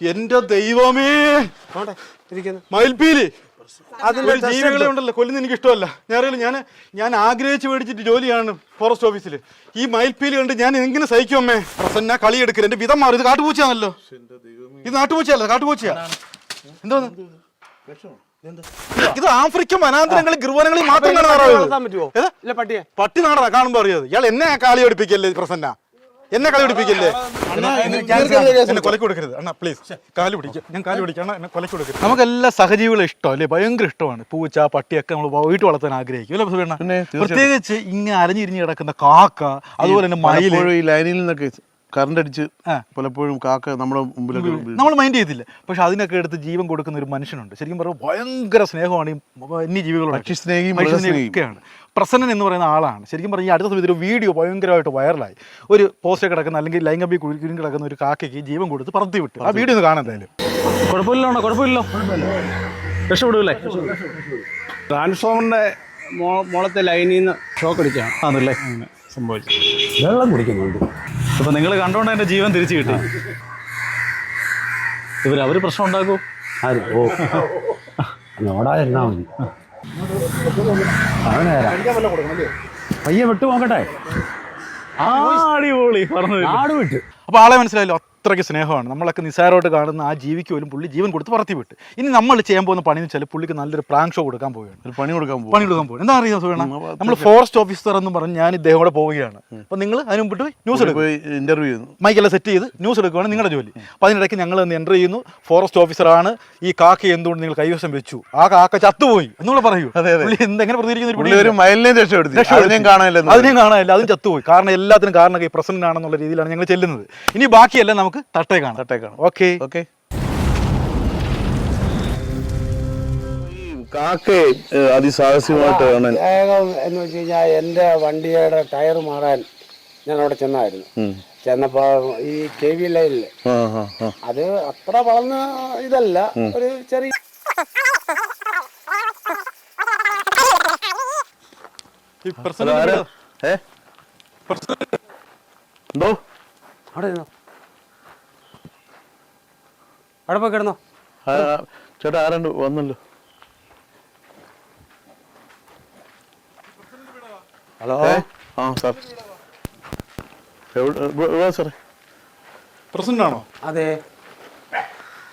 എന്റെ ദൈവമേ. മയിൽപീലി അതിന്റെ ജീവികളെ. ഉണ്ടല്ലോ കൊല്ലുന്ന എനിക്ക് ഇഷ്ടമല്ല. ഞാൻ അറിയില്ല ഞാൻ ഞാൻ ആഗ്രഹിച്ച് മേടിച്ചിട്ട് ജോലിയാണ് ഫോറസ്റ്റ് ഓഫീസിൽ ഈ മയിൽപീലി കണ്ട് ഞാൻ എങ്ങനെ സഹിക്കും അമ്മേ? പ്രസന്ന കളി എടുക്കരുത് എന്റെ വിധം മാറി. ഇത് കാട്ടുപൂച്ചയാണല്ലോ. ഇത് നാട്ടുപൂച്ചയല്ല കാട്ടുപൂച്ചയാ. എന്തോന്ന് ഇത് ആഫ്രിക്കൻ വനാന്തരങ്ങളിൽ ഗർഭനങ്ങളിൽ മാത്രം പട്ടി നാടാ കാണുമ്പോ അറിയാതെ ഇയാൾ എന്നെ കാളി പഠിപ്പിക്കല്ലേ പ്രസന്ന? എന്നെ കളി പിടിപ്പിക്കില്ലേ? എന്നെ കൊലക്ക് കൊടുക്കരുത്. അണ്ണാ പ്ലീസ് കാൽ പിടിക്കുക ഞാൻ കാൽ പിടിക്കാം. അണ്ണാ എന്നെ കൊലക്ക് കൊടുക്കരുത്. നമുക്ക് എല്ലാ സഹജീവികളും ഇഷ്ടം അല്ലേ? ഭയങ്കര ഇഷ്ടമാണ്. പൂച്ച പട്ടിയൊക്കെ നമ്മൾ വീട്ടിൽ വളർത്താൻ ആഗ്രഹിക്കും. അല്ലേ സുബീണ്ണ? പ്രത്യേകിച്ച് ഇങ്ങനെ അരഞ്ഞിരിഞ്ഞ് കിടക്കുന്ന കാക്ക അതുപോലെ തന്നെ മയിൽ ഈ ലൈനിൽ നിന്നൊക്കെ കറണ്ട് അടിച്ച്. പലപ്പോഴും കാക്ക നമ്മുടെ മുമ്പിലൊക്കെ നമ്മൾ മൈൻഡ് ചെയ്തില്ല പക്ഷെ അതിനൊക്കെ എടുത്ത് ജീവൻ കൊടുക്കുന്ന ഒരു മനുഷ്യനുണ്ട്. ശരിക്കും പറഞ്ഞാൽ ഭയങ്കര സ്നേഹമാണ് ഈ വന്യജീവികളോട് പക്ഷി സ്നേഹിയും ഒക്കെയാണ് പ്രസന്നൻ എന്ന് പറയുന്ന ആളാണ്. ശരിക്കും പറഞ്ഞാൽ ഈ അടുത്ത സമയത്ത് ഒരു വീഡിയോ ഭയങ്കരമായിട്ട് വൈറലായി ഒരു പോസ്റ്റ് കിടക്കുന്ന അല്ലെങ്കിൽ ലൈംഗബി കുഴിക്കുരി കിടക്കുന്ന ഒരു കാക്കയ്ക്ക് ജീവൻ കൊടുത്ത് പറത്തി വിട്ടു. ആ വീഡിയോ ഒന്ന് കാണാൻ എന്തായാലും. കുഴപ്പമില്ലല്ലോ. കുഴപ്പമില്ലല്ലോ രക്ഷപ്പെടൂലേ ട്രാൻസ്ഫോമറിന്റെ മോളത്തെ ലൈനിൽ നിന്ന് ഷോക്ക് അടിച്ചാണ്. ആണല്ലേ? സംഭവിച്ചു വെള്ളം കുടിക്കുന്നുണ്ട്. അപ്പൊ നിങ്ങൾ കണ്ടോണ്ട് എന്റെ ജീവൻ തിരിച്ചു കിട്ടി. ഇവർ അവർ പ്രശ്നം ഉണ്ടാക്കൂ? ആര്? ഓ. നോടായിരുന്നാ മതി. അവനേരാ പയ്യെ വിട്ടു നോക്കട്ടെ ആ അടിപൊളി. പറഞ്ഞു നാട് വിട്ട് അപ്പോൾ ആളെ മനസ്സിലായല്ലോ? അത്രയ്ക്ക് സ്നേഹമാണ്. നമ്മളൊക്കെ നിസ്സാരമായിട്ട് കാണുന്ന ആ ജീവിക്ക് പോലും പുള്ളി ജീവൻ കൊടുത്ത് പറത്തി വിട്ട്. ഇനി നമ്മൾ ചെയ്യാൻ പോകുന്ന പണി എന്ന് വെച്ചാൽ പുള്ളിക്ക് നല്ലൊരു പ്രാങ്ക് ഷോ കൊടുക്കാൻ പോവുകയാണ്. ഒരു പണി കൊടുക്കാൻ പോകും പണി കൊടുക്കാൻ പോകും എന്താ അറിയാം സുഖം നമ്മൾ ഫോറസ്റ്റ് ഓഫീസർ എന്ന് പറഞ്ഞ് ഞാൻ ഇദ്ദേഹം കൂടെ പോവുകയാണ്. അപ്പോൾ നിങ്ങൾ അതിന് മുമ്പിട്ട് ന്യൂസ് എടുക്കും. ഇന്റർവ്യൂ ചെയ്യുന്നു. മൈക്കെല്ലാം സെറ്റ് ചെയ്ത് ന്യൂസ് എടുക്കുകയാണ് നിങ്ങളുടെ ജോലി. അപ്പോൾ അതിനിടയ്ക്ക് ഞങ്ങൾ ഒന്ന് എന്റർ ചെയ്യുന്നു. ഫോറസ്റ്റ് ഓഫീസറാണ് ഈ കാക്ക എന്തുകൊണ്ട് നിങ്ങൾ കൈവശം വെച്ചു? ആ കാക്ക ചത്തുപോയി. എന്നുള്ള പറയൂ. എന്തെങ്കിലും എന്തെങ്ങനെ പ്രതികരിക്കുന്ന അതിനെയും കാണാനില്ല അതിനെയും കാണാനില്ല. അതും ചത്തുപോയി. കാരണം എല്ലാത്തിനും കാരണം ഈ പ്രസന്റ് ആണെന്നുള്ള രീതിയിലാണ് ഞങ്ങൾ ചെല്ലുന്നത്. ഇനി ബാക്കിയല്ല നമുക്ക് തട്ടേ കാണാം. തട്ടേ കാണാം. ഓക്കെ ഓക്കെ ഈ കാക്കയെ ഏഹ്, അതിസാഹസികമായിട്ട് കാണാൻ. വേഗം എന്ന് വെച്ച് കഴിഞ്ഞാൽ എന്റെ വണ്ടിയുടെ ടയർ മാറാൻ ഞാൻ അവിടെ ചെന്നായിരുന്നു ചെന്നപ്പോ ഈ കെ വി ലൈനിൽ അത് അത്ര വളർന്ന ഇതല്ല ഒരു ചെറിയ എന്തോ? അവിടെ ഇരുന്നോ. അവിടെ പോയി കിടന്നോ. ചേട്ടാ ആരണ്ട് വന്നല്ലോ. ഹലോ. ആ സാർ. സാറേ. പ്രസന്റ് ആണോ അതെ.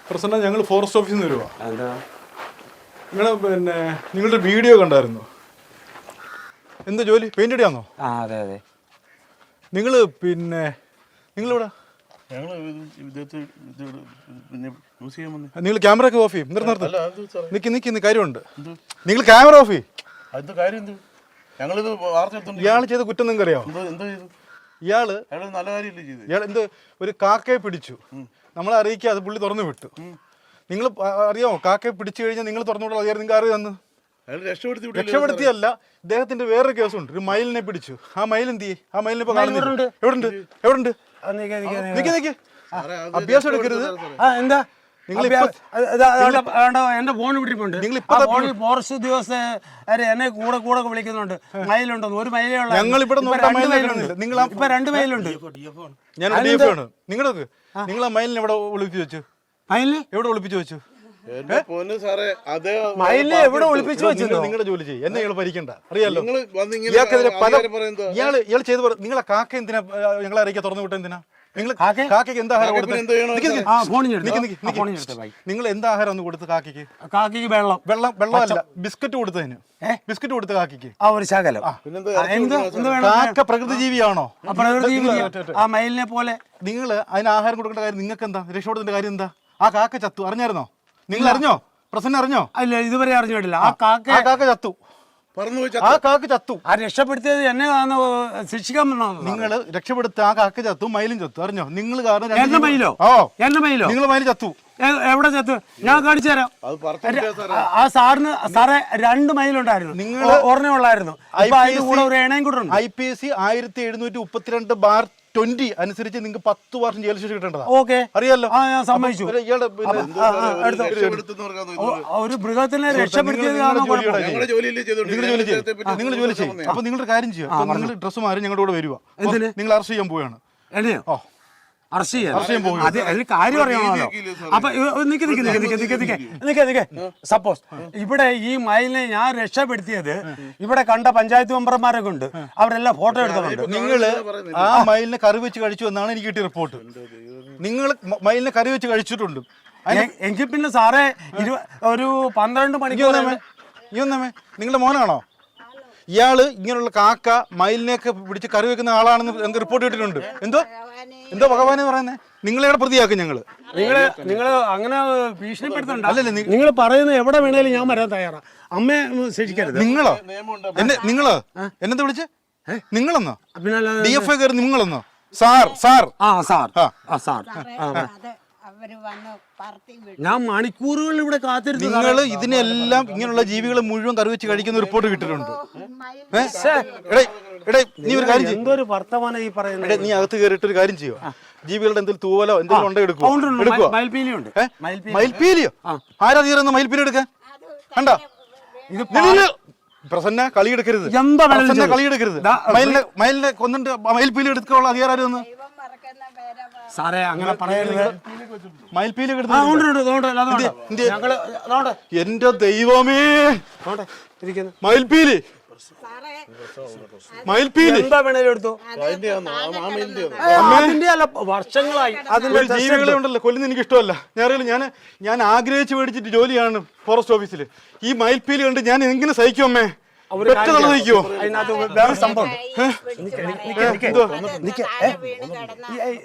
പ്രസിഡന്റ് ഞങ്ങൾ ഫോറസ്റ്റ് ഓഫീസിൽ നിന്ന് വരുവാ. എന്താ? നിങ്ങൾ പിന്നെ നിങ്ങളുടെ വീഡിയോ കണ്ടായിരുന്നു? എന്ത് ജോലി? പെയിന്റ് അടിയാന്നോ? ആ അതെ അതെ. നിങ്ങൾ പിന്നെ നിങ്ങളിവിടെ? ഞങ്ങൾ ഇദ്ദേഹത്തെ ഇത് പിന്നെ യൂസ് ചെയ്യാൻ വന്നേ. നിങ്ങൾ ക്യാമറ ഒക്കെ ഓഫ് ചെയ്യും. നിർത്ത് അല്ല അത് സാറേ. നിക്ക് നിക്ക് ഇന്ന് കാര്യമുണ്ട്. നിങ്ങൾ ക്യാമറ ഓഫ് ചെയ്യും. കാര്യം എന്ത്? ഞങ്ങളിത് വാർത്ത എടുത്തോണ്ട് ഇയാൾ ചെയ്ത കുറ്റം നിങ്ങൾക്ക് അറിയാമോ എന്തോ എന്തോ ചെയ്തു? ഇയാൾ അയാൾ നല്ല കാര്യമില്ല ചെയ്ത്? ഇയാൾ എന്ത് ഒരു കാക്കയെ പിടിച്ചു. നമ്മളെ അത് പുള്ളി തുറന്നു വിട്ടു. നിങ്ങൾ അറിയാമോ കാക്കയെ പിടിച്ചു കഴിഞ്ഞാൽ നിങ്ങൾ തുറന്നു വിടാൻ അധികാരം നിങ്ങൾക്ക് അറിയാം അയാൾ രക്ഷപ്പെടുത്തി വിടില്ല രക്ഷപ്പെടുത്തിയല്ല ഇദ്ദേഹത്തിന്റെ വേറൊരു കേസുണ്ട് ഒരു മയിലിനെ പിടിച്ചു. ആ മയിൽ എന്ത് ചെയ്യേ? ആ മയിലിനെ ഇപ്പൊ കാണുന്നില്ല? എവിടെ ഉണ്ട് അഭ്യാസം എടുക്കരുത്. എന്താ? എന്റെ ഫോൺ വിട്ടിട്ടുണ്ട് നിങ്ങൾ ആ ഇപ്പൊ ഫോണിൽ ഫോറസ്റ്റ് ഉദ്യോഗസ്ഥര് എന്നെ കൂടെ കൂടെ വിളിക്കുന്നുണ്ട്. മയിലുണ്ടെന്ന് ഒരു മയിലേ ഉള്ളൂ ഞങ്ങൾ ഇവിടെ ഇപ്പൊ രണ്ട് മയിലുണ്ട്. നിങ്ങൾ ആ- രണ്ട് മയിലുണ്ട്. ഞാൻ നിങ്ങൾ ആ മയിലിനെ ഒളിപ്പിച്ചു വെച്ചു? മയിലിന്? എവിടെ ഒളിപ്പിച്ചു വെച്ചു? എന്റെ പൊന്ന് സാറേ അതേ മയിലിനെ എവിടെ ഒളിപ്പിച്ചു വെച്ചോ നിങ്ങളുടെ ജോലി ചെയ്യും. എന്നെ ഇയാൾ ഭരിക്കണ്ട. അറിയാലോ? നിങ്ങൾ വന്നിങ്ങനെ ഇയാൾക്കെതിരെ പല ഇയാൾ ഇയാൾ ചെയ്ത് പറ- നിങ്ങളെ കാക്ക എന്തിനാ ഞങ്ങളെ അറിയിക്കാൻ തുറന്നു വിട്ട എന്തിനാ? നിങ്ങൾ എന്താഹാരം കാക്കയ്ക്ക് എന്താ ആഹാരം കൊടുത്തത്? നിങ്ങൾ എന്താ ആഹാരം ഒന്ന് കൊടുത്ത് കാക്കയ്ക്ക്? കാക്കിക്ക് വെള്ളം. വെള്ളം വെള്ളമല്ല ബിസ്ക്കറ്റ് കൊടുത്തതിന് ബിസ്ക്കറ്റ് കൊടുത്ത് കാക്കിക്ക് ആ ഒരു ശകലം. കാക്ക പ്രകൃതി ജീവിയാണോ. ആ മയിലിനെ പോലെ. നിങ്ങൾ അതിന് ആഹാരം കൊടുക്കേണ്ട കാര്യം നിങ്ങൾക്ക് എന്താ? രക്ഷപ്പെടുത്തിന്റെ കാര്യം എന്താ? ആ കാക്ക ചത്തു. അറിഞ്ഞായിരുന്നോ? നിങ്ങൾ അറിഞ്ഞോ? പ്രസന്ന അറിഞ്ഞോ? അല്ല ഇതുവരെ അറിഞ്ഞിട്ടില്ല ആ കാക്ക ആ കാക്ക ചത്തു. പറന്നു പോയി ആ കാക്ക ചത്തു. ആ രക്ഷപ്പെടുത്തിയത് എന്നെ ആണ് ശിക്ഷിക്കാൻ വന്നതാണ് നിങ്ങൾ രക്ഷപ്പെടുത്ത ആ കാക്ക ചത്തു മയിലും ചത്തു. അറിഞ്ഞോ? നിങ്ങൾ കാരണം രണ്ട് എന്റെ ജീവൻ- മയിലോ? ഓ എന്റെ മയിലോ? നിങ്ങൾ മയിൽ ചത്തു. എ- എവിടെ ചത്ത്? ഞാൻ കാണിച്ചു തരാം. അത് പറത്തി ആ- ആ സാറിന് സാറെ രണ്ട് മയിലുണ്ടായിരുന്നു. നിങ്ങൾ ഒരെണ്ണേ ഉള്ളായിരുന്നു. ഇപ്പൊ അതിന്റെ കൂടെ ഒരു ഇണയും കൂടെ ഉണ്ട്. ഐ പി എസ് സി ആയിരത്തി എഴുന്നൂറ്റി മുപ്പത്തിരണ്ട് ബാർ ട്വന്റി അനുസരിച്ച് നിങ്ങൾക്ക് പത്ത് വർഷം ജയിൽ ശിക്ഷ കിട്ടേണ്ടതാ. ഓക്കെ. അറിയാലോ? ആ ഞാൻ സമ്മതിച്ചു. ഒരു ഇയാളുടെ പിന്നെ മൃഗത്തിനെ കുഴപ്പം. നിങ്ങൾ ജോലി ചെയ്യും നിങ്ങൾ ജോലി ചെയ്യും അപ്പൊ നിങ്ങളുടെ കാര്യം ചെയ്യുക നിങ്ങൾ ഡ്രസ്സ് മാറി ഞങ്ങളുടെ കൂടെ വരുവാ? നിങ്ങൾ അറസ്റ്റ് ചെയ്യാൻ പോവുകയാണ് എന്നെയോ ഓ അറസ്റ്റ് ചെയ്യാൻ അത് അതിൽ കാര്യം അറിയണമല്ലോ അപ്പൊ നിക്ക് നിക്ക് നിക്ക് നിക്ക് നിക്ക് നിക്ക് നിക്ക് നിക്ക്. സപ്പോസ് ഇവിടെ ഈ മയിലിനെ ഞാൻ രക്ഷപ്പെടുത്തിയത് ഇവിടെ കണ്ട പഞ്ചായത്ത് മെമ്പർമാരൊക്കെ ഉണ്ട്. അവരെല്ലാം ഫോട്ടോ എടുത്തിട്ടുണ്ട് നിങ്ങൾ ആ മയിലിനെ കറി വെച്ച് കഴിച്ചു എന്നാണ് എനിക്ക് കിട്ടിയ റിപ്പോർട്ട്. നിങ്ങൾ മയിലിനെ കറി വെച്ച് കഴിച്ചിട്ടുണ്ട്. എങ്കിൽ പിന്നെ സാറേ ഒരു പന്ത്രണ്ട് മണിക്കൂർ ഈ നിങ്ങളുടെ മോനാണോ? ഇയാൾ ഇങ്ങനെയുള്ള കാക്ക മയിലിനെയൊക്കെ പിടിച്ച് കറി വെക്കുന്ന ആളാണെന്ന് ഞങ്ങൾക്ക് റിപ്പോർട്ട് കിട്ടിയിട്ടുണ്ട് എന്തോ? എന്തോ ഭഗവാനെ പറയുന്നത് നിങ്ങളെ പ്രതിയാക്കും ഞങ്ങൾ. നിങ്ങൾ നിങ്ങൾ അങ്ങനെ ഭീഷണിപ്പെടുത്തണ്ട. അല്ലല്ല, നിങ്ങൾ പറയുന്നത് എവിടെ വേണേലും ഞാൻ വരാൻ തയ്യാറാ. അമ്മയെ ശിക്ഷിക്കരുത് നിങ്ങളോ? എന്നെ നിങ്ങളോ? എന്നെന്താ വിളിച്ചേ? നിങ്ങളെന്നോ? ഡി എഫ് ഐ കയറി നിങ്ങളെന്നോ? Sir sir. ആ സാർ. ആ. സാർ. അവർ വന്ന് പറത്തി വിട്ടു. ഞാൻ മണിക്കൂറുകൾ ഇവിടെ കാത്തിരുന്നു നിങ്ങൾ ഇതിനെല്ലാം ഇങ്ങനെയുള്ള ജീവികളെ മുഴുവൻ കറി വെച്ച് കഴിക്കുന്ന റിപ്പോർട്ട് കിട്ടിയിട്ടുണ്ട്. ഏ? എടേ എടേ നീ ഒരു കാര്യം ചെയ്യ്. എന്തൊരു വർത്തമാനം ഈ പറയുന്നത്? നീ അകത്ത് കയറിയിട്ട് ഒരു കാര്യം ചെയ്യോ ജീവികളുടെ എന്തെങ്കിലും തൂവലോ എന്തെങ്കിലും ഉണ്ടോ എടുക്കുവോ? ഉണ്ട്, ഉണ്ട്. എടുക്കുവോ? മയിൽ- മയിൽപ്പീലിയുണ്ട്. ഏ? മയിൽപ്പീലി. മയിൽപ്പീലിയോ? ആരാ തീരുന്ന മയിൽപ്പീലി എടുക്കാൻ? കണ്ടോ? ഇത് നീ പ്രസന്ന കളി എടുക്കരുത്. എന്താ വേണേലും പ്രസന്ന ചെയ്തോ. കളി എടുക്കരുത്. ദാ, മയിലിനെ മയിലിനെ കൊന്നിട്ട് മയിൽപ്പീലി എടുക്കാനുള്ള അധികാരം ആരും സാറേ അങ്ങനെ പറയരുത് മയിൽപ്പീലി ഞങ്ങൾ എന്റെ ദൈവമേ. മയിൽപ്പീലി മയിൽപ്പീലി എന്താ വേണേലും എടുത്തു? അതിന്റെ അല്ല വർഷങ്ങളായി. അതിന്റെ ഒരു ജീവികളെ ഉണ്ടല്ലോ കൊല്ലുന്ന എനിക്ക് ഇഷ്ടമല്ല. ഞാൻ ഞാൻ ഞാൻ ആഗ്രഹിച്ച് മേടിച്ചിട്ട് ജോലിയാണ് ഫോറസ്റ്റ് ഓഫീസിൽ ഈ മയിൽപ്പീലി കണ്ട് ഞാൻ എങ്ങനെ സഹിക്കും അമ്മേ?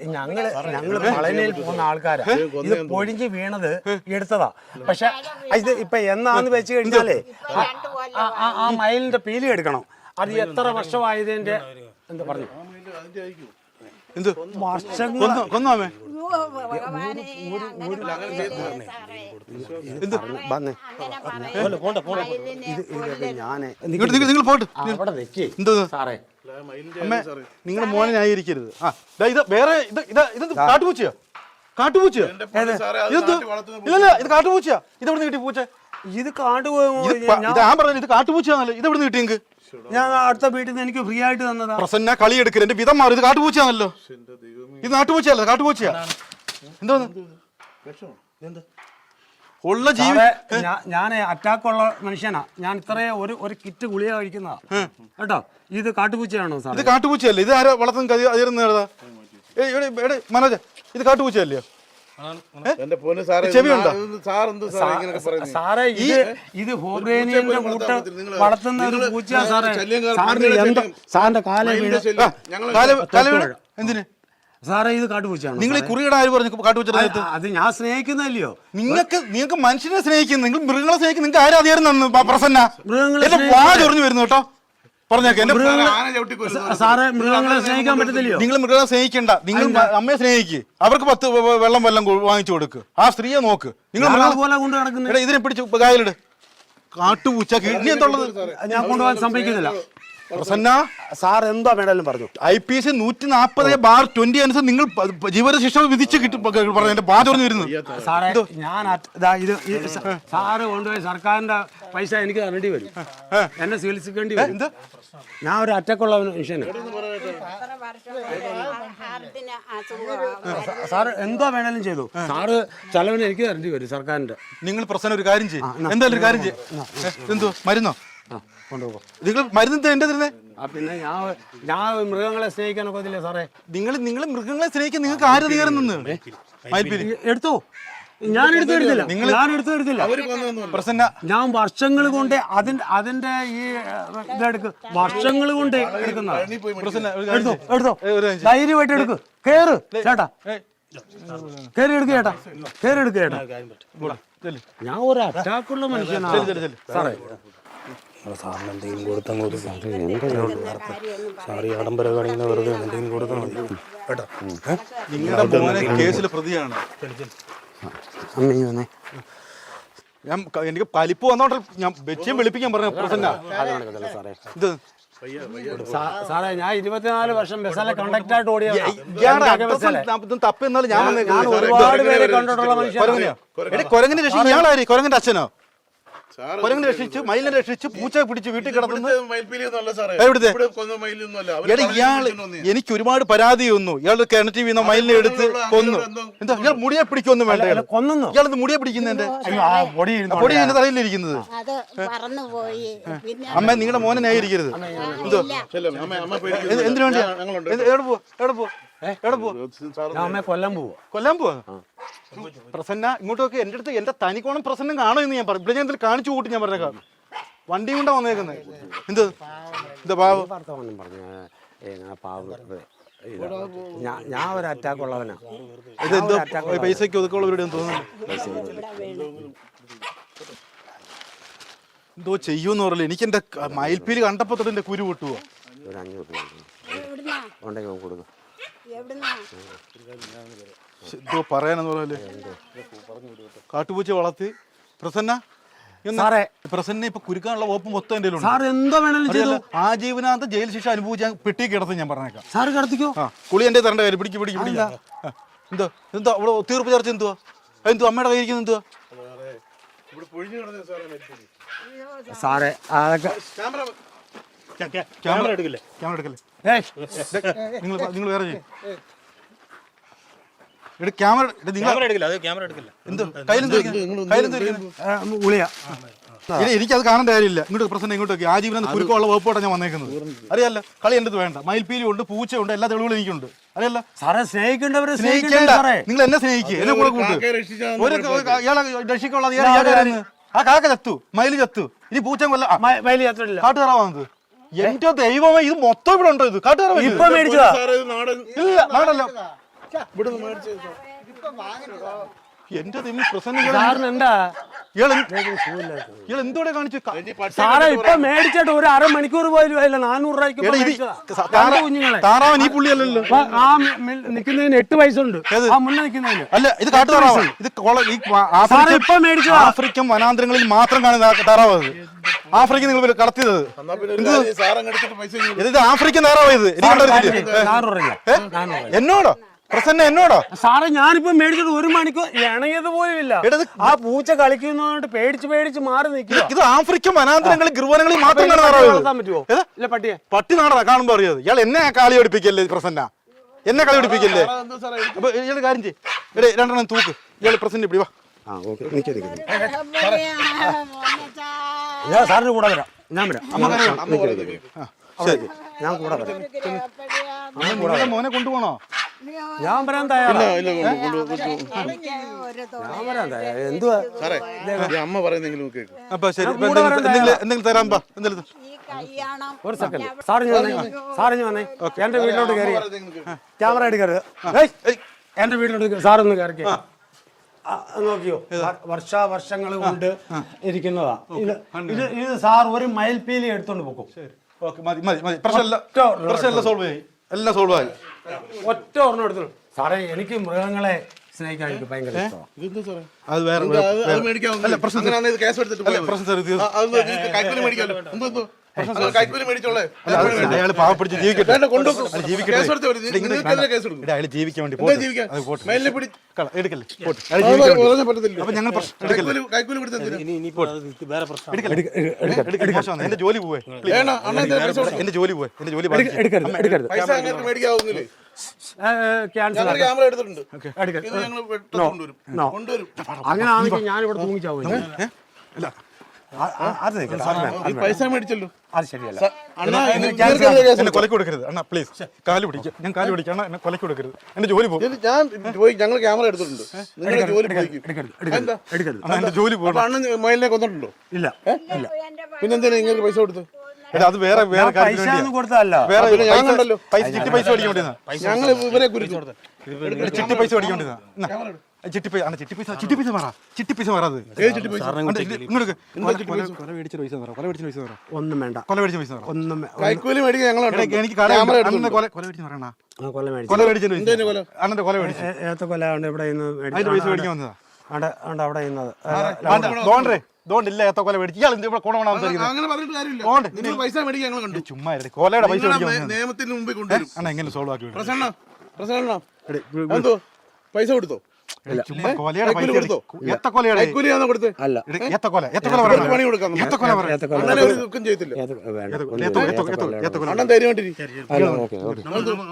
ഞങ്ങൾ ഞങ്ങൾ പളനിയിൽ പോകുന്ന ആൾക്കാരാ. ഇത് പൊഴിഞ്ഞ് വീണത് എടുത്തതാ. പക്ഷെ ഇത് ഇപ്പൊ എന്നാന്ന് വെച്ച് കഴിഞ്ഞാലേ ആ- മയിലിന്റെ പീലി എടുക്കണം. അത് എത്ര വർഷമായതിന്റെ എന്താ പറഞ്ഞു? എന്ത്? വർഷങ്ങൾ കൊന്നോ വന്നേ. ഇത് ഇതൊക്കെ ഞാൻ നിങ്ങൾ നിങ്ങൾ പോട്ട്. അവിടെ നിൽക്കേ എന്തോ സാറേ. അമ്മേ നിങ്ങളുടെ മോനെ ന്യായീകരിക്കരുത്. ആ ദാ ഇത് വേറെ ഇത് ഇത് ഇത് കാട്ടുപൂച്ചയോ? കാട്ടുപൂച്ചയോ? ഇതെന്ത്? ഇല്ലല്ല ഇത് കാട്ടുപൂച്ചയാ. ഇത് നിന്ന് കിട്ടി പൂച്ച? ഇത് കാണ്ടു ഇത് പ- ഇത് ഞാൻ പറഞ്ഞു ഇത് കാട്ടുപൂച്ചയാണല്ലോ. ഇത് എവിടെ കിട്ടി നിങ്ങൾക്ക് ഞാൻ അടുത്ത വീട്ടിൽ നിന്ന് എനിക്ക് ഫ്രീ ആയിട്ട് തന്നതാ. പ്രസന്ന കളി എടുക്കരുത് എന്റെ വിധം മാറി. ഇത് കാട്ടുപൂച്ചയാണല്ലോ. ഇത് നാട്ടുപൂച്ചയല്ല കാട്ടുപൂച്ചയാ. എന്തോന്ന്? ഉള്ള ജീവി ഞാൻ അറ്റാക്ക് ഉള്ള മനുഷ്യനാ. ഞാൻ ഇത്രയും ഒരു ഒരു കിറ്റ് ഗുളിക കഴിക്കുന്നതാ. കേട്ടോ? ഇത് കാട്ടുപൂച്ചയാണോ സാർ ഇത് കാട്ടുപൂച്ചയല്ലേ? ഇത് ആരാ എടേ മനോജ ഇത് കാട്ടുപൂച്ചയല്ലയോ എന്റെ പൊന്ന് സാറേ ചെവിയുണ്ടോ? സാർ എന്ത് സാറേ ഇങ്ങനെയൊക്കെ പറയുന്നത് സാറേ ഇത് ഇത് ഹോബ്രേനിയന്റെ കൂട്ട് വളർത്തുന്ന ഒരു പൂച്ച സാറേ. സാറിന് എന്താ സാറിന്റെ കാലം വീണ് ശല്യം. ഞങ്ങൾ കാല- കാല വീണ്? എന്തിന്? സാറേ ഇത് നിങ്ങൾ ഈ കുറിയുടെ ആര് പറഞ്ഞു കാട്ടുപൂച്ച അത് ഞാൻ സ്നേഹിക്കുന്നല്ലയോ നിങ്ങൾക്ക് നിങ്ങൾക്ക് മനുഷ്യനെ സ്നേഹിക്കുന്നു നിങ്ങൾ മൃഗങ്ങളെ സ്നേഹിക്കുന്നു നിങ്ങൾക്ക് ആരും അധികാരം തന്നു പ്രസന്ന? മൃഗങ്ങളെ വാ ചൊറിഞ്ഞു വരുന്നു കേട്ടോ. സാറേ മൃഗങ്ങളെ സ്നേഹിക്കാൻ പറ്റത്തില്ലയോ? നിങ്ങൾ മൃഗങ്ങളെ സ്നേഹിക്കണ്ട. നിങ്ങൾ അമ്മയെ സ്നേഹിക്ക്. അവർക്ക് പത്ത് വെള്ളം വെള്ളം വാങ്ങിച്ചു കൊടുക്ക്. ആ സ്ത്രീയെ നോക്ക്. നിങ്ങൾ കൊണ്ട് നടക്കുന്നത് ഇതിനെ പിടിച്ച് കായലിട് കാട്ടുപൂച്ച കിഡ്നി എന്തുള്ളത്? ഞാൻ കൊണ്ടുപോകാൻ സമ്മതിക്കുന്നില്ല പ്രസന്ന? സാർ എന്താ വേണേലും പറഞ്ഞു. ഐ പി എസ് നൂറ്റി നാൽപ്പത് ബാർ ട്വന്റി അനുസരിച്ച് നിങ്ങൾ പ- ശിക്ഷ വിധിച്ച് കിട്ടും പറഞ്ഞു എന്റെ ബാ ചൊറിഞ്ഞു വരുന്നു സാറേ ഞാൻ ഇത് സാറ് കൊണ്ടുപോയി സർക്കാരിന്റെ പൈസ എനിക്ക് തരേണ്ടി വരും. എന്നെ ചികിത്സിക്കേണ്ടി വരും. ഞാൻ ഒരു അറ്റക്കുള്ള മനുഷ്യന്. എത്ര വർഷം ഹാർട്ടിന് അസുഖം സാറ് എന്തോ വേണേലും ചെയ്തു. സാറ് ചെലവിന് എനിക്ക് തരേണ്ടി വരും സർക്കാരിന്റെ നിങ്ങൾ പ്രസന്ന ഒരു കാര്യം ചെയ്യും. എന്തായാലും ഒരു കാര്യം ചെയ്യും. എന്തോ? മരുന്നോ? കൊണ്ടുപോകും. നിങ്ങൾ മരുന്ന് എന്റെ തരുന്നേ? ആ പിന്നെ ഞാൻ ഞാൻ മൃഗങ്ങളെ സ്നേഹിക്കാൻ ഇതില്ലേ സാറേ. നിങ്ങൾ നിങ്ങൾ മൃഗങ്ങളെ സ്നേഹിക്കാൻ നിങ്ങൾക്ക് ആര് അധികാരം നിന്ന് മയിൽപ്പീലി. എടുത്തോ? ഞാൻ എടുത്തു തരത്തില്ല ഞാൻ എടുത്തു തരത്തില്ല പ്രസന്ന. ഞാൻ വർഷങ്ങൾ കൊണ്ട് അതിന്റെ അതിന്റെ ഈ ഇതെടുക്ക് വർഷങ്ങൾ കൊണ്ട് എടുക്കുന്ന പ്രസന്ന എടുത്തോ? എടുത്തോ. ധൈര്യമായിട്ട് എടുക്ക്. കേറ് ചേട്ടാ. കേറി എടുക്ക് ചേട്ടാ. കേറി എടുക്ക് ചേട്ടാ. ഞാൻ ഒരു അറ്റാക്കുള്ള മനുഷ്യനാണ്. സാറേ സാറിന് എന്തെങ്കിലും കൊടുത്താൽ മതി സാറി ആഡംബര കാണിക്കുന്ന വെറുതെ എന്തെങ്കിലും കൊടുത്താൽ മതി. കേട്ടോ? ഞാൻ എനിക്ക് കലിപ്പ് വന്നോണ്ട് ഞാൻ വെച്ചും വിളിപ്പിക്കാൻ പറഞ്ഞു പ്രസന്ന. സാറേ. ഞാൻ ഇരുപത്തിനാല് വർഷം ബസ്സിലെ കണ്ടക്ടർ ആയിട്ട് ഓടിയാണ് തപ്പിന്നാലും ഞാൻ കൊരങ്ങനെ രക്ഷ ഇയാളായി കൊരങ്ങന്റെ അച്ഛനോ? കൊരങ്ങനെ രക്ഷിച്ച് മയിലിനെ രക്ഷിച്ച് പൂച്ചയെ പിടിച്ച് വീട്ടിൽ കിടത്തുന്നു ഇവിടുത്തെ മയിൽപ്പീലിയൊന്നും അല്ല സാറേ എവിടുത്തെ? ഇവിടെ കൊന്ന അവർ എടാ ഇയാൾ എനിക്ക് ഒരുപാട് പരാതി വന്നു ഇയാൾ കിണറ്റി വീണ മയിലിനെ എടുത്ത് കൊന്നു. എന്താ ഇയാൾ മുടിയെ പിടിക്കൊന്നും വേണ്ട ഇയാൾ കൊന്നു ഇയാൾ മുടിയെ പിടിക്കുന്നതിന്റെ അയ്യോ ആ പൊടി എന്റെ തലയിലിരിക്കുന്നത് അത് പറന്നു പോയി. അമ്മ നിങ്ങളുടെ മോനെ ന്യായീകരിക്കരുത് എന്തോ? എന്തിനു വേണ്ടിയാ. എവിടെ പോ എവിടെ പോ? എവിടെ പോ സാറ് ഞാൻ അമ്മയെ കൊല്ലാൻ പോവാ. കൊല്ലം പോവാ? പ്രസന്ന ഇങ്ങോട്ടൊക്കെ എന്റെ അടുത്ത് എന്റെ തനിക്കോണം പ്രസന്നം കാണോ എന്ന് ഞാൻ പറഞ്ഞു ഇവിടെ ഞാൻ എന്തെങ്കിലും കാണിച്ചു കൂട്ടി ഞാൻ പറഞ്ഞേക്കാം. വണ്ടി കൊണ്ടാ വന്നേക്കുന്നത് എന്ത്? എന്താ പാവ? പറഞ്ഞു പാവം ഞാൻ ഒരു അറ്റാക്ക് ഉള്ളവനാ. ഇത് എന്തോ പൈസക്ക് ഒതുക്കുള്ളവരുടെ തോന്നുന്നു എന്തോ ചെയ്യൂന്ന് പറഞ്ഞില്ല? എനിക്ക് എന്റെ മയിൽപ്പീൽ കണ്ടപ്പോ തൊട്ട് എന്റെ കുരു പൊട്ടുവോ? ഒരു അഞ്ഞൂറ് കൊടുക്കും. എന്തോ പറയാനെന്ന് പറയല്ലേ കാട്ടുപൂച്ച വളർത്തി. പ്രസന്ന സാറേ. പ്രസന്ന ഇപ്പൊ കുരുക്കാനുള്ള വകുപ്പ് മൊത്തം എന്റെ സാർ എന്തോ വേണമെങ്കിലും ചെയ്തു. ആ ആജീവനാന്ത ജയിൽ ശിക്ഷ അനുഭവിച്ച പെട്ടി കിടത്ത് ഞാൻ പറഞ്ഞേക്കാം. സാറ് കിടത്തിക്കോ? കുളി എന്റെ തരണ്ട കാര്യം പിടിക്ക് പിടിക്ക് പിടിക്ക്. എന്തോ എന്തോ അവിടെ തീർപ്പ് ചർച്ച എന്തുവാ? എന്തോ അമ്മയുടെ കയ്യിരിക്കുന്ന എന്തുവാ? സാറേ ക്യാമറ എടുക്കില്ലേ ക്യാമറ എടുക്കല്ലേ? നിങ്ങൾ നിങ്ങൾ വേറെ ചെയ്യും. എടാ ക്യാമറ നിങ്ങൾ എടുക്കില്ല അത് ക്യാമറ എടുക്കില്ല. എന്തോ ഇരിക്കുന്നെ? ആ, ഉളിയാ. എനിക്കത് കാണേണ്ട കാര്യമില്ല. ഇങ്ങോട്ട് പ്രശ്നം ഇങ്ങോട്ടൊക്കെ. ആജീവനം കുരുക്കമുള്ള വകുപ്പോട്ടാണ് ഞാൻ വന്നേക്കുന്നത്. അറിയാലോ കളി എന്റെ വേണ്ട. മയിൽപ്പീലി ഉണ്ട് പൂച്ച ഉണ്ട് എല്ലാ തെളിവുകളും എനിക്കുണ്ട്. അറിയാലോ? സാറേ സ്നേഹിക്കേണ്ടവരെ സ്നേഹിക്കണ്ടേ. നിങ്ങൾ എന്നെ സ്നേഹിക്കുക എന്നെ കൂടെ കൂട്ട്. ഒരു ഇയാളെ ഇയാളെ ആ കാക്ക ചത്തു. മയിൽ ചത്തു. ഇനി പൂച്ച കൊല്ല ആ, മ- വയലിൽ യാത്രയില്ല കാട്ടുകറാവാന്നത് എന്റെ ദൈവമേ ഇത് മൊത്തം ഇവിടെ ഉണ്ടോ ഇത്? കാട്ടുകാരെ ഇപ്പൊ മേടിച്ചതാ. സാറേ ഇത് നാടൻ ഇല്ല നാടല്ല. ഇവിടെ മേടിച്ചു മേടിച്ചത്. എന്റെ ദൈവം പ്രസन्न സാറിന് എന്താ? ഇയാൾ ഇയാൾ എന്തോടെ കാണിച്ചു? സാറേ ഇപ്പൊ മേടിച്ചിട്ട് ഒരു അരമണിക്കൂർ പോലും ഇല്ല നാനൂറ് രൂപയ്ക്ക് കുഞ്ഞുങ്ങളെ. താറാവൻ ഈ പുള്ളിയല്ലല്ലോ അപ്പൊ ആ എട്ട് വയസ്സുണ്ട്. ആ മുന്നേ അല്ല ഇത് ഇത് സാറേ ആഫ്രിക്കൻ ഇപ്പൊ മേടിച്ചതാ. ആഫ്രിക്കൻ വനാന്തരങ്ങളിൽ മാത്രം കാണുന്ന താറാവ് അത് ആഫ്രിക്കൻ നിങ്ങൾ കടത്തിയത് ഇത് ഇത് ആഫ്രിക്കൻ താറാവ് ഇത്. എന്നോടോ? പ്രസന്ന എന്നോടോ? സാറേ ഞാനിപ്പോ മേടിച്ചത് ഒരു മണിക്കൂർ ഇണങ്ങിയത് പോലും ഇല്ല. ആ പൂച്ച കളിക്കുന്നതുകൊണ്ട് പേടിച്ച് പേടിച്ച് മാറി നിൽക്കുക. ഇത് ആഫ്രിക്കൻ വനാന്തരങ്ങളിൽ ഗൃഹങ്ങളിൽ മാത്രം പറ്റുമോ ഇല്ല പട്ടിയെ. പട്ടി നാടനാ കാണുമ്പോ അറിയാതെ ഇയാൾ എന്നെ കാളി പഠിപ്പിക്കല്ലേ പ്രസന്ന? എന്നെ കളി പഠിപ്പിക്കല്ലേ? അപ്പൊ ഇയാൾ കാര്യം ചെയ്യേ. രണ്ടെണ്ണം തൂക്ക്. ഇയാൾ പ്രസന്റ് പിടി വാ? ഞാൻ സാറിന് കൂടെ വരാം. ഞാൻ വരാം. അമ്മ പറയുന്നത് ആ, ഞാൻ കൂടെ വരാം. മോനെ കൊണ്ടുപോകണോ ഞാൻ വരാൻ തയ്യാറാണ് അമ്മ പറയുന്നെങ്കിലും കേക്ക്. അപ്പൊ ശരി എന്തെങ്കിലും തരാം എന്തെങ്കിലും ഒരു സെക്കൻഡ് സാറിഞ്ഞ് വന്നേ സാറിഞ്ഞ് വന്നേ. എന്റെ വീട്ടിലോട്ട് കയറി ക്യാമറ എടുക്കരുത് എന്റെ വീട്ടിലോട്ട് സാറൊന്ന് കയറി നോക്കിയോ? വർഷ വർഷാവർഷങ്ങൾ കൊണ്ട് ഇരിക്കുന്നതാ. ഇത് ഇത് ഇത് സാർ ഒരു മയിൽപ്പീലി എടുത്തോണ്ട് പോകും ഓക്കെ മതി മതി മതി. പ്രശ്നമില്ല. ഒറ്റ പ്രശ്നമില്ല സോൾവ് ആയി എല്ലാം സോൾവ് ആയി. ഒറ്റ ഒരെണ്ണം എടുത്തോളൂ സാറേ എനിക്ക് മൃഗങ്ങളെ സ്നേഹിക്കാൻ എനിക്ക് ഭയങ്കര ഇഷ്ടമാണ്. അത് വേറെ അല്ല, പ്രശ്നം. പ്രശ്നം അയാൾ പാവപ്പിടിച്ച് ജീവിക്കട്ടെ. ജീവിക്കട്ടെ. അയാൾ ജീവിക്കാൻ വേണ്ടി എടുക്കല്ലേ. അപ്പൊ ഞങ്ങൾ എന്റെ ജോലി പോവേ? എന്റെ ജോലി പോവേ. എന്റെ ജോലി. എടുക്കരുത് എടുക്കരുത്. പൈസ അങ്ങനെ മേടിക്കാവുന്നില്ലേ? ക്യാൻസൽ ഞങ്ങൾ ക്യാമറ എടുത്തിട്ടുണ്ട്. എടുക്കരുത് ഇത് ഞങ്ങൾ പെട്ടെന്ന് കൊണ്ടുവരും. കൊണ്ടുവരും. അങ്ങനെ ഞാൻ ഇവിടെ തൂങ്ങിച്ചാവും നിൽക്കട്ടെ, അത് പൈസ മേടിച്ചല്ലോ. അത് ശരിയല്ല. അണ്ണാ എന്നെ കൊലക്ക് കൊടുക്കരുത് അണ്ണാ പ്ലീസ് കാൽ പിടിക്കുക ഞാൻ കാൽ പിടിക്കാം അണ്ണാ എന്നെ കൊലക്ക് കൊടുക്കരുത് എന്റെ ജോലി പോകും. ഞാൻ പോയി ഞങ്ങൾ ക്യാമറ എടുത്തിട്ടുണ്ട്. നിങ്ങളുടെ ജോലി എന്റെ ജോലി അണ്ണൻ മയിലിനെ കൊന്നിട്ടുണ്ടോ? ഇല്ല പിന്നെന്തിനാ നിങ്ങൾക്ക് പൈസ കൊടുത്ത്? അത് വേറെ വേറെ പൈസ. ഒന്നും കൊടുത്തതല്ല. വേറെ ഞാൻ കണ്ടല്ലോ. പൈസ ചിട്ടി പൈസ വേണ്ടിയാ. ഞങ്ങൾ ഇവരെ കുറിച്ച് ചിട്ടി പൈസ വേണ്ടിയാ. ചിട്ടി പൈസ ചിട്ടി പൈസ ചിട്ടി പൈസ പറ. ചിട്ടി പൈസ ഇങ്ങോട്ട് കൊല- മേടിച്ച പൈസ കൊല മേടിച്ച പൈസ ഒന്നും വേണ്ട. കൊല മേടിച്ച പൈസ ഒന്നും എനിക്ക് കൊല കൊല മേടിച്ച പറയണ. കൊല മേടിച്ച? അണ്ണന്റെ കൊല മേടിച്ചു. ഏത്ത കൊല ഉണ്ട് ഇവിടെ പൈസ മേടിക്കാൻ വന്നതാ. അവിടെ അവിടെ ഇന്നത് മേടിച്ചു. ഇയാൾ ഇവിടെ സംസാരിക്കുന്നത് പൈസ മേടിക്കാൻ ഞങ്ങൾ കണ്ടു. ചുമ്മാ. കൊലയുടെ പൈസ. നിയമത്തിന് മുമ്പിൽ കൊണ്ടുവരും. അണ്ണാ എങ്ങനെ സോൾവ് ആക്കി വിടും പ്രസന്ന പ്രസന്ന എന്തോ? പൈസ കൊടുത്തോ.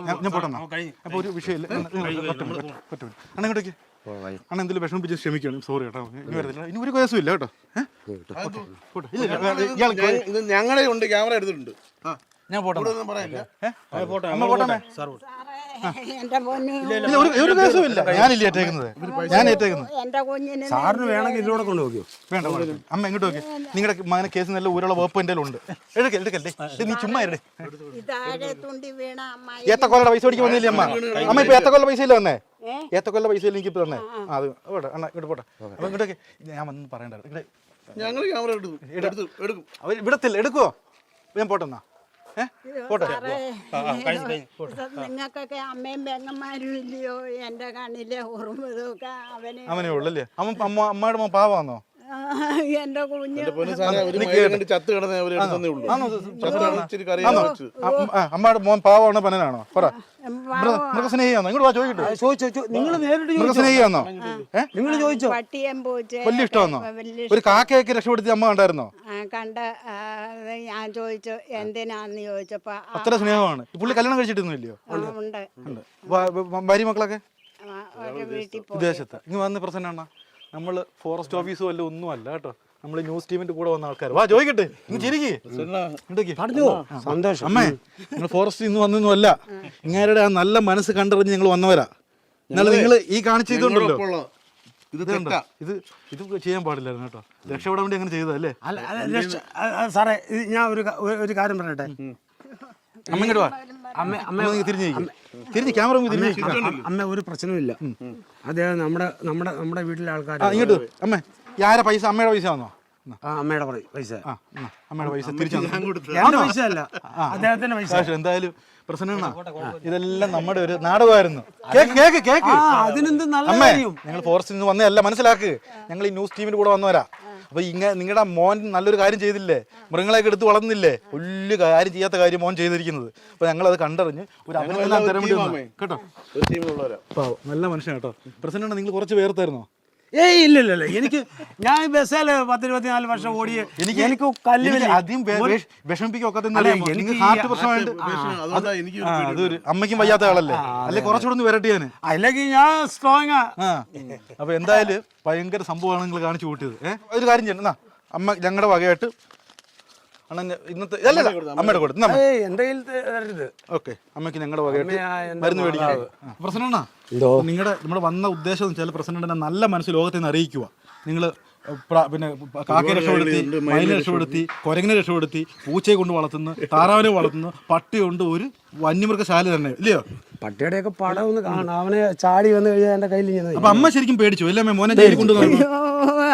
ഞാൻ- ഞാൻ പോട്ടെന്നാ അപ്പൊ ഒരു വിഷയമില്ല. അണ്ണ എന്തെങ്കിലും വിഷമിപ്പിച്ച് ക്ഷമിക്കണം. സോറി കേട്ടോ. ഇനി വരത്തില്ല. ഇനി ഒരു കേസും ഇല്ല കേട്ടോ. ഞങ്ങളുടെ ഉണ്ട് ക്യാമറ എടുത്തിട്ടുണ്ട്. ആ. ഞാൻ പോട്ടെ പറയാനില്ല പോട്ടെ. എന്റെ പൊന്നു. ഇല്ല ഒരു ഒരു കേസും ഇല്ല. ഞാനില്ല ഏറ്റേക്കുന്നത്. ഞാൻ ഏറ്റേക്കുന്നത്. എന്റെ കുഞ്ഞിന് സാറിന് വേണമെങ്കിൽ ഇതിലൂടെ കൊണ്ട് നോക്കിയോ? വേണ്ട വേണ്ട. അമ്മ എങ്ങോട്ട് നോക്കി. നിങ്ങളുടെ മകനെ കേസ് നല്ല ഊരുള്ള വകുപ്പ് എന്റെ ഉണ്ട് എടുക്കൽ എടുക്കല്ലേ ഇത് നീ ചുമ്മാ ഇരടെ ഇതാരെ തുണ്ടി വീണ അമ്മായി? ഏത്തക്കൊല്ലയുടെ പൈസ ഓടിക്കാൻ വന്നില്ലേ അമ്മ? അമ്മ ഇപ്പൊ ഏത്തക്കൊല്ല പൈസ ഇല്ല വന്നേ ഏത്തക്കൊല്ല പൈസ ഇല്ല എനിക്കിപ്പോ തന്നെ. അത് പോട്ടെ അണ്ണ ഇങ്ങോട്ട് പോട്ടെ. അപ്പൊ ഇങ്ങോട്ടേക്ക് ഞാൻ വന്ന് പറയണ്ട. ഇവിടെ ഞങ്ങൾ ക്യാമറ എടുക്കും. എടുത്തു എടുക്കും. അവർ വിടത്തില്ല. എടുക്കുവോ? ഞാൻ പോട്ടെ എന്നാ. ഏ പോട്ടെ. നിങ്ങൾക്കൊക്കെ അമ്മയും പെങ്ങന്മാരും ഇല്ലയോ? എന്റെ കണ്ണിലെ ഉറുമ്പതൊക്കെ അവനെ അവനെ ഉള്ളല്ലേ അമ്മ അമ്മയുടെ പാവാന്നോ എന്റെ കുഞ്ഞ് അമ്മയുടെ മോൻ പാവാണോ പനനാണോ? പറ. മൃഗ- മൃഗസ്നേഹിയാണോ ഇങ്ങോട്ട് വാ ചോദിക്കട്ടെ ചോദിച്ചോ നിങ്ങൾ നേരിട്ട് മൃഗസ്നേഹിയാണോ നിങ്ങൾ ചോദിച്ചോ? വലിയ ഇഷ്ടമാണോ ഒരു കാക്കയൊക്കെ രക്ഷപ്പെടുത്തി അമ്മ കണ്ടായിരുന്നോ? കണ്ട ഞാൻ ചോദിച്ചു എന്തിനാന്ന് ചോദിച്ചപ്പോ അത്ര സ്നേഹമാണ്. പുള്ളി കല്യാണം കഴിച്ചിട്ടൊന്നുമില്ലയോ? ഭാര്യ മക്കളൊക്കെ? വിദേശത്ത്. ഇങ്ങ് വന്ന് പ്രസന്ന നമ്മൾ ഫോറസ്റ്റ് ഓഫീസും അല്ല ഒന്നും അല്ല കേട്ടോ നമ്മൾ ന്യൂസ് ടീമിന്റെ കൂടെ വന്ന ആൾക്കാർ വാ ചോദിക്കട്ടെ. ഇങ്ങ് ചിരിക്ക്. ഇങ്ങോട്ടേക്ക്. പറഞ്ഞോ. സന്തോഷം. അമ്മേ നിങ്ങൾ ഫോറസ്റ്റ് ഇന്ന് വന്നൊന്നും അല്ല ഇങ്ങേരുടെ ആ നല്ല മനസ്സ് കണ്ടറിഞ്ഞ് നിങ്ങൾ വന്നവരാ. എന്നാലും നിങ്ങൾ ഈ കാണിച്ചിട്ടുണ്ടല്ലോ ഇത് തെറ്റാ. ഇത് ഇത് ചെയ്യാൻ പാടില്ലായിരുന്നു കേട്ടോ. രക്ഷപ്പെടാൻ വേണ്ടി അങ്ങനെ ചെയ്തതല്ലേ സാറേ ഞാൻ ഒരു ഒരു- ഒരു കാര്യം പറയട്ടെ? അമ്മ ഇങ്ങോട്ട് വാ. അമ്മ അമ്മ തിരിഞ്ഞ് ക്യാമറ തിരിഞ്ഞ്. അ- അമ്മ ഒരു പ്രശ്നമില്ല അദ്ദേഹം നമ്മുടെ നമ്മുടെ നമ്മുടെ വീട്ടിലെ ആൾക്കാർ ഇങ്ങോട്ട്. അമ്മേ ആരെ പൈസ? അമ്മയുടെ പൈസ ആണോ ആ അമ്മയുടെ പൈസ. അമ്മയുടെ പൈസ തിരിച്ചു പൈസ അല്ല അദ്ദേഹത്തിന്റെ പൈസ. എന്തായാലും പ്രശ്നം ഇതെല്ലാം നമ്മുടെ ഒരു നാടകമായിരുന്നു. കേക്ക് കേക്ക് അതിനെന്ത് നല്ല കാര്യം. ഞങ്ങൾ ഫോറസ്റ്റിൽ നിന്ന് വന്നതല്ല മനസ്സിലാക്ക്. ഞങ്ങൾ ഈ ന്യൂസ് ടീമിന്റെ കൂടെ വന്നവരാ. അപ്പൊ ഇങ്ങനെ നിങ്ങളുടെ മോൻ നല്ലൊരു കാര്യം ചെയ്തില്ലേ? മൃഗങ്ങളെയൊക്കെ എടുത്ത് വളർന്നില്ലേ? വലിയ കാര്യം ചെയ്യാത്ത കാര്യം മോൻ ചെയ്തിരിക്കുന്നത്. അപ്പൊ ഞങ്ങൾ അത് കണ്ടറിഞ്ഞ് ഒരു അഭിനന്ദനം തരാൻ വേണ്ടി വന്നതാ. കേട്ടോ? പാവം, നല്ല മനുഷ്യൻ കേട്ടോ. പ്രസിഡന്റ് നിങ്ങൾ കുറച്ച് പേർത്തായിരുന്നോ? ഏയ് ഇല്ല ഇല്ല ഇല്ല. എനിക്ക് ഞാൻ ബസ്സാൽ പത്ത് ഇരുപത്തിനാല് വർഷം ഓടിയ എനിക്ക് എനിക്ക് കല്ല് ആദ്യം വിഷമിപ്പിക്കൊക്കെ എനിക്ക് നിങ്ങൾക്ക് ഹാർട്ട് പ്രശ്നമായിട്ട് അതുകൊണ്ടാ എനിക്ക് ആ അതൊരു അമ്മയ്ക്കും വയ്യാത്ത ആളല്ലേ? അല്ലെ കുറച്ചുകൂടെ ഒന്ന് വരട്ടെ ഞാൻ അല്ലെങ്കിൽ ഞാൻ സ്ട്രോങ് അപ്പൊ എന്തായാലും ഭയങ്കര സംഭവമാണ് നിങ്ങൾ കാണിച്ചു കൂട്ടിയത്. ഏഹ് ഒരു കാര്യം ചെയ്യണം എന്നാ. അമ്മ ഞങ്ങളുടെ വകയായിട്ട് അണ്ണൻ ഇന്നത്തെ അമ്മയുടെ കൊടുത്തു എന്റെ കയ്യിൽ ഓക്കെ അമ്മയ്ക്ക് ഞങ്ങളുടെ വകയായിട്ട് മരുന്ന് മേടിക്കാം പ്രസിഡന്റാ എന്തോ? നിങ്ങളുടെ നമ്മൾ വന്ന ഉദ്ദേശം ചില വെച്ചാൽ പ്രസിഡന്റിനെ നല്ല മനസ്സ് ലോകത്തെ നിന്ന് അറിയിക്കുക നിങ്ങൾ പിന്നെ കാക്കയെ രക്ഷപ്പെടുത്തി മയിലിനെ രക്ഷപ്പെടുത്തി. കുരങ്ങിനെ രക്ഷപ്പെടുത്തി പൂച്ചയെ കൊണ്ട് വളർത്തുന്നു താറാവിനെ വളർത്തുന്നു പട്ടി കൊണ്ട് ഒരു വന്യമൃഗശാല തന്നെ ഇല്ലയോ? പട്ടിയുടെയൊക്കെ പടം ഒന്ന് കാണാം അവനെ ചാടി വന്നു കഴിഞ്ഞാൽ എന്റെ കയ്യിൽ ഇങ്ങനെ അപ്പൊ അമ്മ ശരിക്കും പേടിച്ചു. അല്ലേ അമ്മേ? മോനെ ജയിലിൽ കൊണ്ടുവന്നു?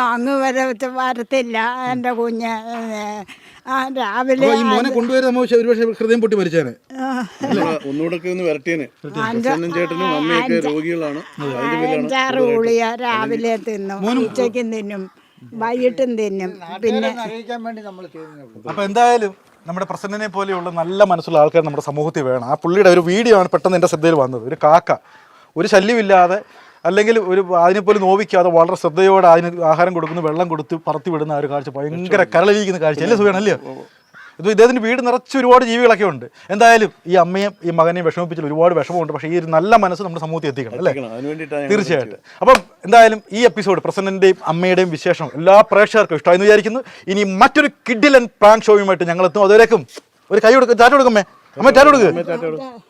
അങ്ങ് വരെ വരത്തില്ല. എന്റെ കുഞ്ഞ് ആ രാവിലെ അപ്പൊ ഈ മോനെ കൊണ്ടുവരുന്ന അമ്മ ഒരു പക്ഷേ ഹൃദയം പൊട്ടി മരിച്ചേനെ. ഒന്നുകൂടെ ഒന്ന് പ്രസന്നൻ ചേട്ടനും അമ്മയൊക്കെ രോഗികളാണ്. അഞ്ചാറ് ഗുളിക രാവിലെ തിന്നും ഉച്ചയ്ക്കും തിന്നും വൈകിട്ടും തിന്നും. പിന്നെ അപ്പൊ എന്തായാലും നമ്മുടെ പ്രസന്നനെ പോലെയുള്ള നല്ല മനസ്സുള്ള ആൾക്കാർ നമ്മുടെ സമൂഹത്തിൽ വേണം. ആ പുള്ളിയുടെ ഒരു വീഡിയോ ആണ് പെട്ടെന്ന് എന്റെ ശ്രദ്ധയിൽ വന്നത്. ഒരു കാക്ക. ഒരു ശല്യമില്ലാതെ അല്ലെങ്കിൽ ഒരു അതിനെപ്പോലും നോവിക്കാതെ വളരെ ശ്രദ്ധയോടെ അതിന് ആഹാരം കൊടുക്കുന്നു വെള്ളം കൊടുത്ത് പറത്തി വിടുന്ന ആ ഒരു കാഴ്ച ഭയങ്കര കരളിരിക്കുന്ന കാഴ്ച. അല്ലേ സുഖമാണല്ലേ ഇത് ഇദ്ദേഹത്തിന്റെ വീട് നിറച്ച് ഒരുപാട് ജീവികളൊക്കെ ഉണ്ട്. എന്തായാലും ഈ അമ്മയും ഈ മകനെയും വിഷമിപ്പിച്ചാൽ ഒരുപാട് വിഷമമുണ്ട്. പക്ഷേ ഈ ഒരു നല്ല മനസ്സ് നമ്മുടെ സമൂഹത്തിൽ എത്തിക്കണം അല്ലേ? അതിന് വേണ്ടിയിട്ടാണ് തീർച്ചയായിട്ടും. അപ്പം എന്തായാലും ഈ എപ്പിസോഡ് പ്രസന്നന്റെയും അമ്മയുടെയും വിശേഷം എല്ലാ പ്രേക്ഷകർക്കും ഇഷ്ടമായി വിചാരിക്കുന്നു. ഇനി മറ്റൊരു കിഡിലൻ പ്രാങ്ക് ഷോയുമായിട്ട് ഞങ്ങൾ എത്തും. അതുവരേക്കും ഒരു കൈ കൊടുക്കും ചാറ്റ് കൊടുക്കമ്മേ അമ്മ ചാറ്റ് കൊടുക്ക്.